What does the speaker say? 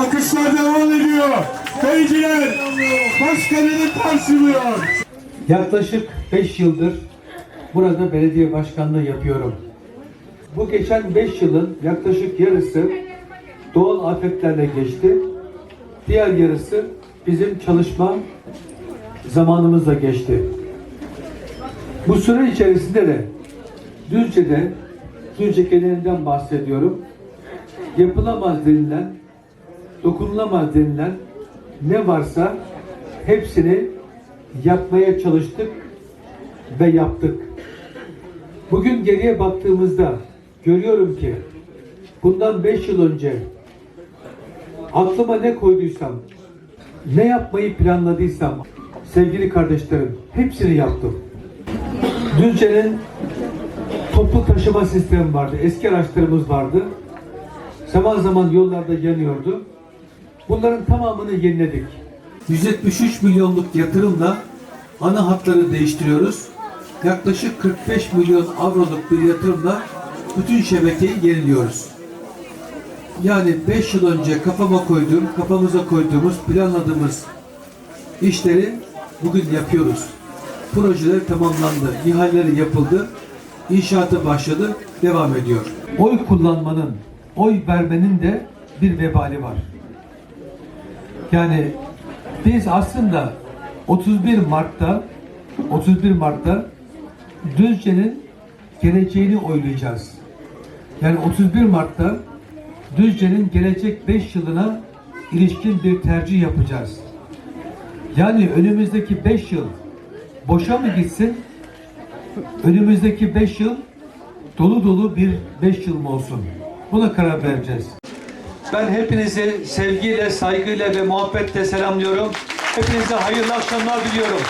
Alkışlar devam ediyor. Kayıcılar başkanını karşılıyor. Yaklaşık 5 yıldır burada belediye başkanlığı yapıyorum. Bu geçen 5 yılın yaklaşık yarısı doğal afetlerle geçti. Diğer yarısı bizim çalışma zamanımızla geçti. Bu süre içerisinde de Düzce'de, Düzce genelinden bahsediyorum. Yapılamaz denilen, dokunulamaz denilen ne varsa hepsini yapmaya çalıştık ve yaptık. Bugün geriye baktığımızda görüyorum ki bundan 5 yıl önce aklıma ne koyduysam, ne yapmayı planladıysam sevgili kardeşlerim hepsini yaptım. Düzce'nin toplu taşıma sistemi vardı. Eski araçlarımız vardı. Zaman zaman yollarda yanıyordu. Bunların tamamını yeniledik. 173 milyonluk yatırımla ana hatları değiştiriyoruz. Yaklaşık 45 milyon avroluk bir yatırımla bütün şebekeyi yeniliyoruz. Yani 5 yıl önce kafama koyduğum, kafamıza koyduğumuz, planladığımız işleri bugün yapıyoruz. Projeler tamamlandı, ihaleleri yapıldı, inşaatı başladı, devam ediyor. Oy kullanmanın, oy vermenin de bir vebali var. Yani biz aslında 31 Mart'ta 31 Mart'ta Düzce'nin geleceğini oylayacağız. Yani 31 Mart'ta Düzce'nin gelecek 5 yılına ilişkin bir tercih yapacağız. Yani önümüzdeki 5 yıl boşa mı gitsin? Önümüzdeki 5 yıl dolu dolu bir 5 yıl mı olsun? Buna karar vereceğiz. Ben hepinizi sevgiyle, saygıyla ve muhabbetle selamlıyorum. Hepinize hayırlı akşamlar diliyorum.